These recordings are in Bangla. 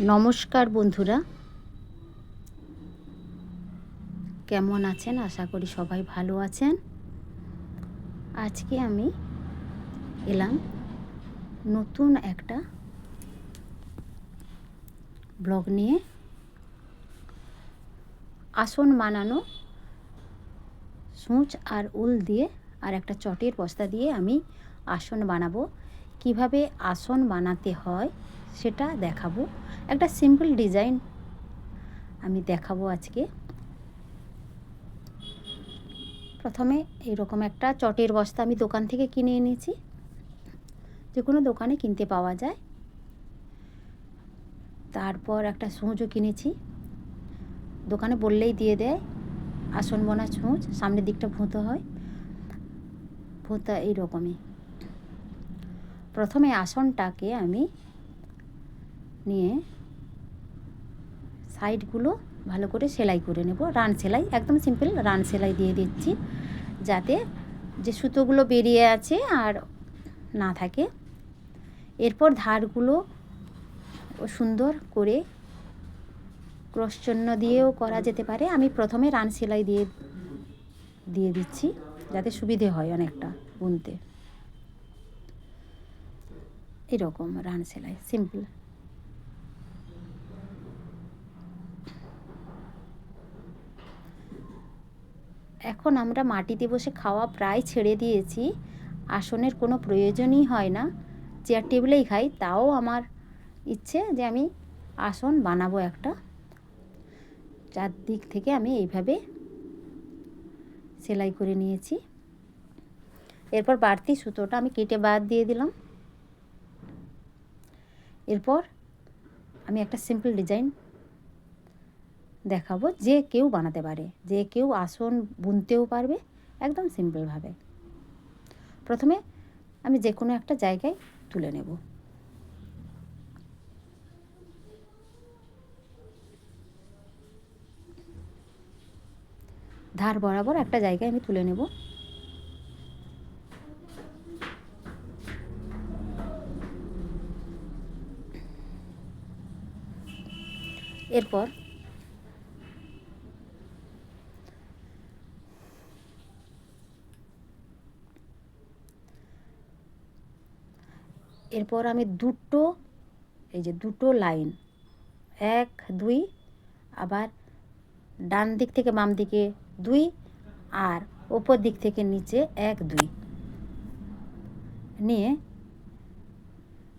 নমস্কার বন্ধুরা। কেমন আছেন? আশা করি সবাই ভালো আছেন। আজকে আমি এলাম নতুন একটা ব্লগ নিয়ে। আসন বানানো, সূচ আর উল দিয়ে আর একটা চটের বস্তা দিয়ে আমি আসন বানাবো। কীভাবে আসন বানাতে হয় সেটা দেখাবো। একটা সিম্পল ডিজাইন আমি দেখাবো আজকে। প্রথমে এরকম একটা চটের বস্তা আমি দোকান থেকে কিনে এনেছি। যে কোনো দোকানে কিনতে পাওয়া যায়। তারপর একটা সূচও কিনেছি। দোকানে বললেই দিয়ে দেয়, আসন বোনা ছুঁচ সামনের দিকটা ভুঁতো হয়। ভুঁতা এইরকমই। প্রথমে আসনটাকে আমি নিয়ে সাইডগুলো ভালো করে সেলাই করে নেব। রান সেলাই, একদম সিম্পল রান সেলাই দিয়ে দিচ্ছি যাতে যে সুতোগুলো বেরিয়ে আছে আর না থাকে। এরপর ধারগুলো সুন্দর করে ক্রসচন্ন দিয়েও করা যেতে পারে। আমি প্রথমে রান সেলাই দিয়ে দিয়ে দিচ্ছি যাতে সুবিধে হয় অনেকটা বুনতে। এরকম রান সেলাই সিম্পল এখন আমরা মাটিতে বসে খাওয়া প্রায় ছেড়ে দিয়েছি। আসনের কোনো প্রয়োজনই হয় না। চেয়ার টেবিলেই খাই, তাও আমার ইচ্ছে যে আমি আসন বানাবো একটা। চারদিক থেকে আমি এইভাবে সেলাই করে নিয়েছি। এরপর বাড়তি সুতোটা আমি কেটে বাদ দিয়ে দিলাম। এরপর আমি একটা সিম্পল ডিজাইন দেখাবো যে কেউ বানাতে পারে, যে কেউ আসন বুনতেও পারবে একদম সিম্পলভাবে প্রথমে আমি যে কোনো একটা জায়গায় তুলে নেব। ধার বরাবর একটা জায়গায় আমি তুলে নেব। এরপর এরপর আমি দুটো, এই যে দুটো লাইন, এক, দুই, আবার ডান দিক থেকে বাম দিকে দুই, আর ওপর দিক থেকে নিচে এক, দুই। নিয়ে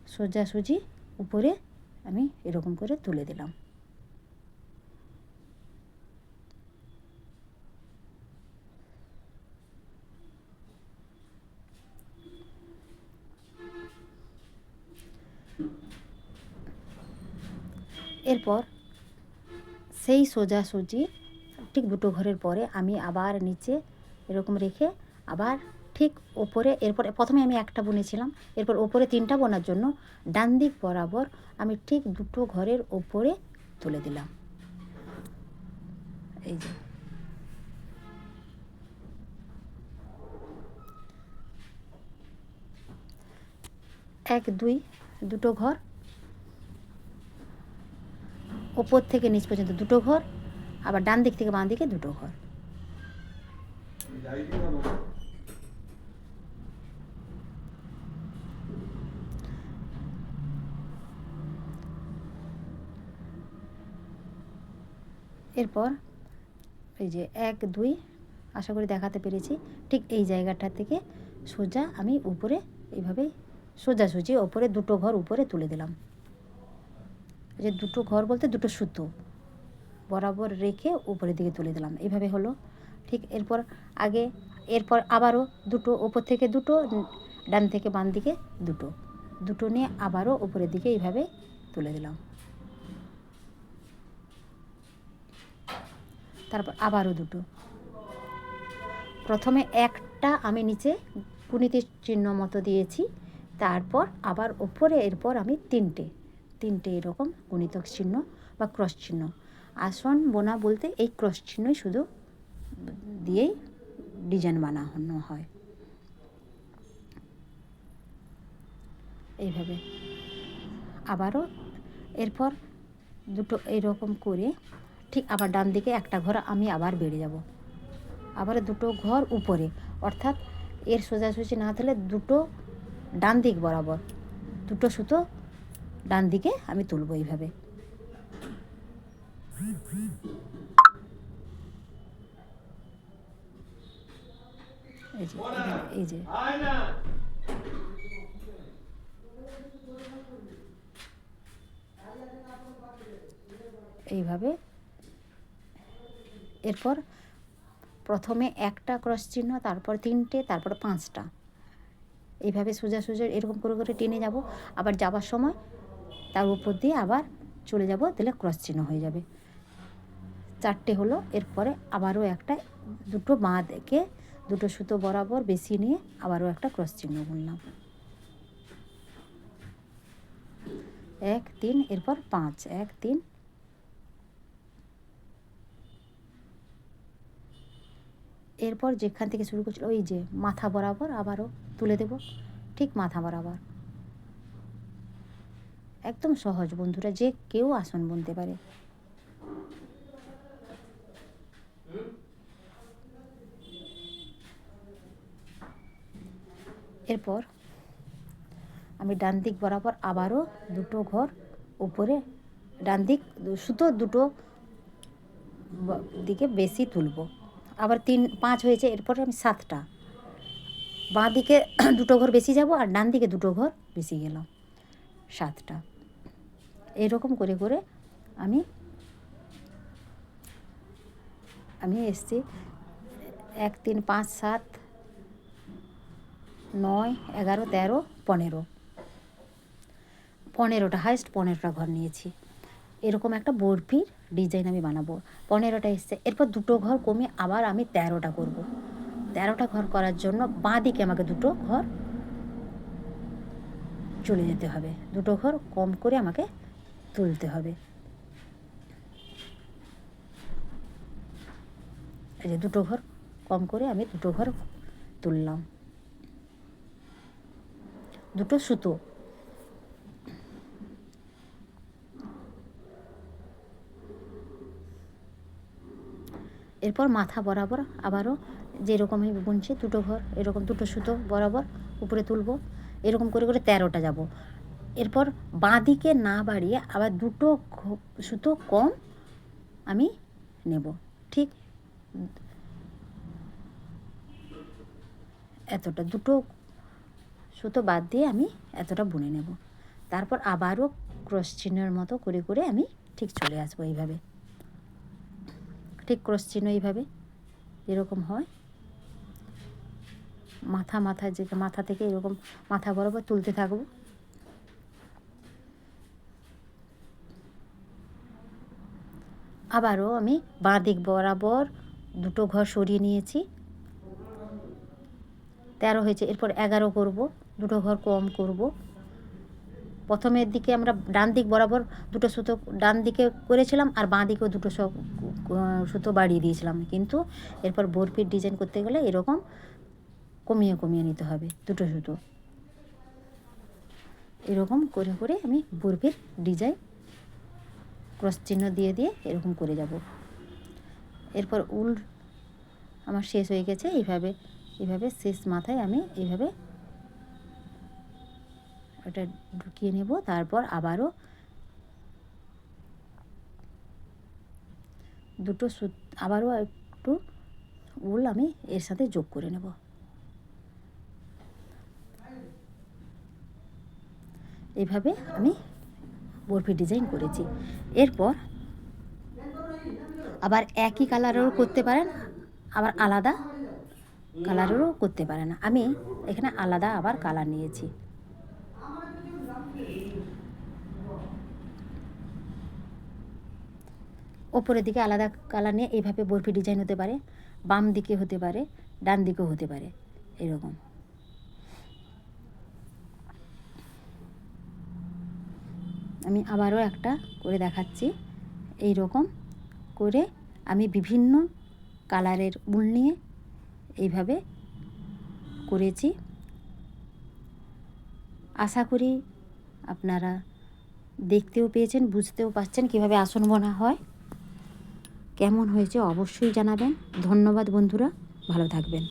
সোজাসুজি উপরে আমি এরকম করে তুলে দিলাম। এরপর সেই সোজাসুজি ঠিক দুটো ঘরের পরে আমি আবার নিচে এরকম রেখে আবার ঠিক ওপরে এরপর প্রথমে আমি একটা বুনেছিলাম এরপর ওপরে তিনটা বোনার জন্য ডান দিক বরাবর আমি ঠিক দুটো ঘরের ওপরে তুলে দিলাম। এই যে। এক, দুই, দুটো ঘর ওপর থেকে নিচ পর্যন্ত দুটো ঘর, আবার ডান দিক থেকে বাঁ দিকে দুটো ঘর। এরপর এই যে এক, দুই, আশা করি দেখাতে পেরেছি, ঠিক এই জায়গাটা থেকে সোজা আমি উপরে এইভাবে সোজাসুজি ওপরে দুটো ঘর উপরে তুলে দিলাম। যে দুটো ঘর বলতে দুটো সুতো বরাবর রেখে উপরের দিকে তুলে দিলাম। এভাবে হলো। ঠিক এরপর আগে, এরপর আবারও দুটো ওপর থেকে দুটো, ডান থেকে বাম দিকে দুটো। দুটো নিয়ে আবারও উপরের দিকে এইভাবে তুলে দিলাম। তারপর আবারও দুটো। প্রথমে একটা আমি নিচে কুনিতির চিহ্ন মতো দিয়েছি, তারপর আবার ওপরে, এরপর আমি তিনটে। তিনটে এরকম গণিতক চিহ্ন বা ক্রস চিহ্ন। আসন, বোনা বলতে এই ক্রস চিহ্নই শুধু দিয়েই ডিজাইন বানানো হয়। এইভাবে। আবারও এরপর দুটো এরকম করে ঠিক আবার ডান দিকে একটা ঘর আমি আবার বেড়ে যাব। আবার দুটো ঘর উপরে। অর্থাৎ এর সোজাসুজি না থাকলে দুটো ডান দিক বরাবর, দুটো সুতো ডান দিকে আমি তুলবো এইভাবে। এই যে এই যে। এইভাবে। এরপর প্রথমে একটা ক্রস চিহ্ন, তারপর তিনটে, তারপর পাঁচটা। এইভাবে সোজা সোজা এরকম করে করে টেনে যাব। আবার যাবার সময় তার উপর দিয়ে আবার চলে যাব, তাহলে ক্রস চিহ্ন হয়ে যাবে। চারটে হলো, এরপরে আবারও একটা দুটো বাঁ দিকে, দুটো সুতো বরাবর বেশি নিয়ে আবারও একটা ক্রস চিহ্ন বুনলাম। এক, তিন, এরপর পাঁচ, এক, তিন। এরপর যেখান থেকে শুরু করছিল, ওই যে মাথা বরাবর আবারও তুলে দেব, ঠিক মাথা বরাবর। একদম সহজ বন্ধুরা, যে কেউ আসন বুনতে পারে। এরপর আমি ডান দিক বরাবর আবারও দুটো ঘর, উপরে ডান দিক সুতো দুটো দিকে বেশি তুলব। আবার তিন, পাঁচ হয়েছে, এরপরে আমি সাতটা। বাঁ দিকে দুটো ঘর বেশি যাব আর ডান দিকে দুটো ঘর বেশি গেলাম সাতটা। এরকম করে করে আমি আমি এসছি। এক, তিন, পাঁচ, সাত, নয়, এগারো, তেরো, পনেরো। পনেরোটা হাইস্ট পনেরোটা ঘর নিয়েছি। এরকম একটা বরফির ডিজাইন আমি বানাবো। পনেরোটা এসছে। এরপর দুটো ঘর কমে আবার আমি তেরোটা করব। তেরোটা ঘর করার জন্য বাঁ দিকে আমাকে দুটো ঘর চলে যেতে হবে। দুটো ঘর কম করে আমাকে তুলতে হবে। এই যে দুটো ঘর কম করে আমি দুটো ঘর তুললাম। দুটো সুতো। এরপর মাথা বরাবর আবারও যেরকম আমি বুনছি দুটো ঘর, এরকম দুটো সুতো বরাবর উপরে তুলবো। এরকম করে করে তেরোটা যাব। এরপর বাঁ দিকে না বাড়িয়ে আবার দুটো সুতো কম আমি নেব। ঠিক এতটা, দুটো সুতো বাদ দিয়ে আমি এতটা বুনে নেব। তারপর আবারও ক্রস চিহ্নের মতো করে করে আমি ঠিক চলে আসব এইভাবে। ঠিক ক্রস চিহ্ন এইভাবে, এরকম হয়। মাথা মাথা যে মাথা থেকে এরকম মাথা বরাবর তুলতে থাকব। আবারও আমি বাঁ দিক বরাবর দুটো ঘর সরিয়ে নিয়েছি। তেরো হয়েছে, এরপর এগারো করব, দুটো ঘর কম করব। প্রথমের দিকে আমরা ডান দিক বরাবর দুটো সুতো, ডান দিকে করেছিলাম আর বাঁ দিকেও দুটো সুতো বাড়িয়ে দিয়েছিলাম। কিন্তু এরপর বরফির ডিজাইন করতে গেলে এরকম কমিয়ে কমিয়ে নিতে হবে দুটো সুতো। এরকম করে করে আমি বরফির ডিজাইন ক্রস চিহ্ন দিয়ে দিয়ে এরকম করে যাব। এরপর উল আমার শেষ হয়ে গেছে, এইভাবে এইভাবে শেষ মাথায় আমি এইভাবে ওটা ঢুকিয়ে নেব, তারপর আবারও দুটো সু আবারও একটু উল আমি এর সাথে যোগ করে নেব। এইভাবে আমি বরফি ডিজাইন করেছি। এরপর আবার একই কালারেরও করতে পারেন, আবার আলাদা কালারেরও করতে পারেন। আমি এখানে আলাদা আবার কালার নিয়েছি। ওপরের দিকে আলাদা কালার নিয়ে এইভাবে বরফি ডিজাইন হতে পারে, বাম দিকে হতে পারে, ডান দিকেও হতে পারে, এরকম। আমি আবারও একটা করে দেখাচ্ছি। এই রকম করে আমি বিভিন্ন কালারের উল নিয়ে এইভাবে করেছি। আশা করি আপনারা দেখতেও পেয়েছেন, বুঝতেও পারছেন কীভাবে আসন বোনা হয়। কেমন হয়েছে অবশ্যই জানাবেন। ধন্যবাদ বন্ধুরা, ভালো থাকবেন।